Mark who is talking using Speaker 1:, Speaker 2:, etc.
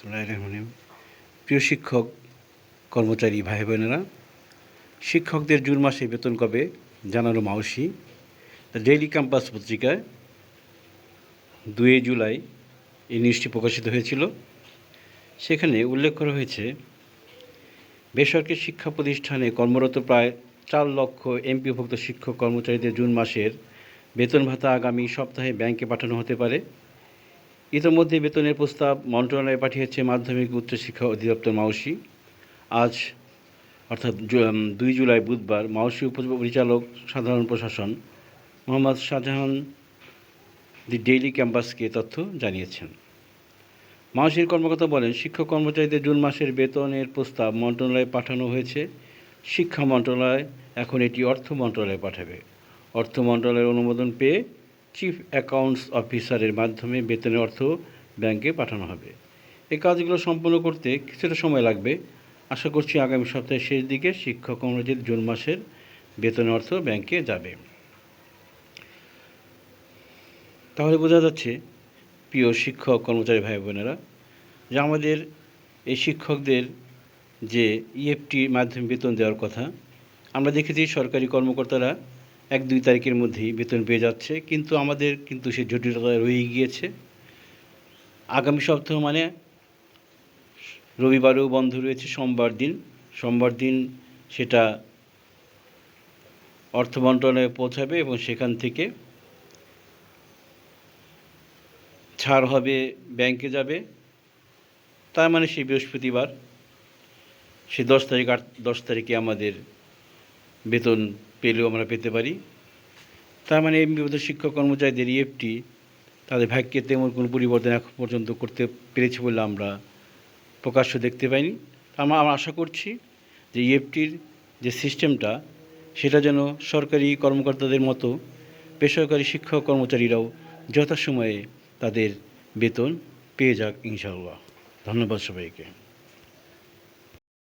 Speaker 1: বিসমুল্লাহির রহমানির প্রিয় শিক্ষক, কর্মচারী ভাই বোনেরা শিক্ষকদের জুন মাসে বেতন কবে জানানো মাউসি। দ্য ডেইলি ক্যাম্পাস পত্রিকায় দুই জুলাই এই নিউজটি প্রকাশিত হয়েছিল। সেখানে উল্লেখ করা হয়েছে, বেসরকারি শিক্ষা প্রতিষ্ঠানে কর্মরত প্রায় চার লক্ষ এমপিভুক্ত শিক্ষক কর্মচারীদের জুন মাসের বেতন ভাতা আগামী সপ্তাহে ব্যাংকে পাঠানো হতে পারে। ইতোমধ্যে বেতনের প্রস্তাব মন্ত্রণালয়ে পাঠিয়েছে মাধ্যমিক উচ্চশিক্ষা অধিদপ্তর মাউসি। আজ, অর্থাৎ দুই জুলাই বুধবার, মাউসি উপপরিচালক সাধারণ প্রশাসন মোহাম্মদ শাহজাহান দি ডেইলি ক্যাম্পাসকে তথ্য জানিয়েছেন। মাউসির কর্মকর্তা বলেন, শিক্ষক কর্মচারীদের জুন মাসের বেতনের প্রস্তাব মন্ত্রণালয়ে পাঠানো হয়েছে। শিক্ষা মন্ত্রণালয় এখন এটি অর্থ মন্ত্রণালয়ে পাঠাবে। অর্থ মন্ত্রণালয়ের অনুমোদন পেয়ে চিফ অ্যাকাউন্টস অফিসারের মাধ্যমে বেতনের অর্থ ব্যাংকে পাঠানো হবে। এই কাজগুলো সম্পন্ন করতে কিছুটা সময় লাগবে। আশা করছি আগামী সপ্তাহের শেষ দিকে শিক্ষক কর্মচারীদের জুন মাসের বেতনের অর্থ ব্যাংকে যাবে। তাহলে বোঝা যাচ্ছে, প্রিয় শিক্ষক কর্মচারী ভাই বোনেরা যে আমাদের এই শিক্ষকদের যে ইএফটি মাধ্যমে বেতন দেওয়ার কথা, আমরা দেখেছি সরকারি কর্মকর্তারা এক দুই তারিখের মধ্যেই বেতন পেয়ে যাচ্ছে, কিন্তু আমাদের কিন্তু সে জটিলতা রয়ে গিয়েছে। আগামী সপ্তাহ মানে রবিবারেও বন্ধ রয়েছে সোমবার দিন। সোমবার দিন সেটা অর্থ মন্ত্রণালয়ে পৌঁছাবে এবং সেখান থেকে ছাড় হবে ব্যাংকে যাবে। তার মানে সেই বৃহস্পতিবার সে দশ তারিখ আট, দশ তারিখে আমাদের বেতন পেলেও আমরা পেতে পারি। তার মানে এমবিভূত শিক্ষক কর্মচারীদের ইএফটি তাদের ভাগ্যে তেমন কোনো পরিবর্তন এখন পর্যন্ত করতে পেরেছে বলে আমরা প্রকাশ্য দেখতে পাইনি। আমরা আমরা আশা করছি যে ইএফটির যে সিস্টেমটা, সেটা যেন সরকারি কর্মকর্তাদের মতো বেসরকারি শিক্ষক কর্মচারীরাও যথাসময়ে তাদের বেতন পেয়ে যাক ইনশাআল্লাহ। ধন্যবাদ সবাইকে।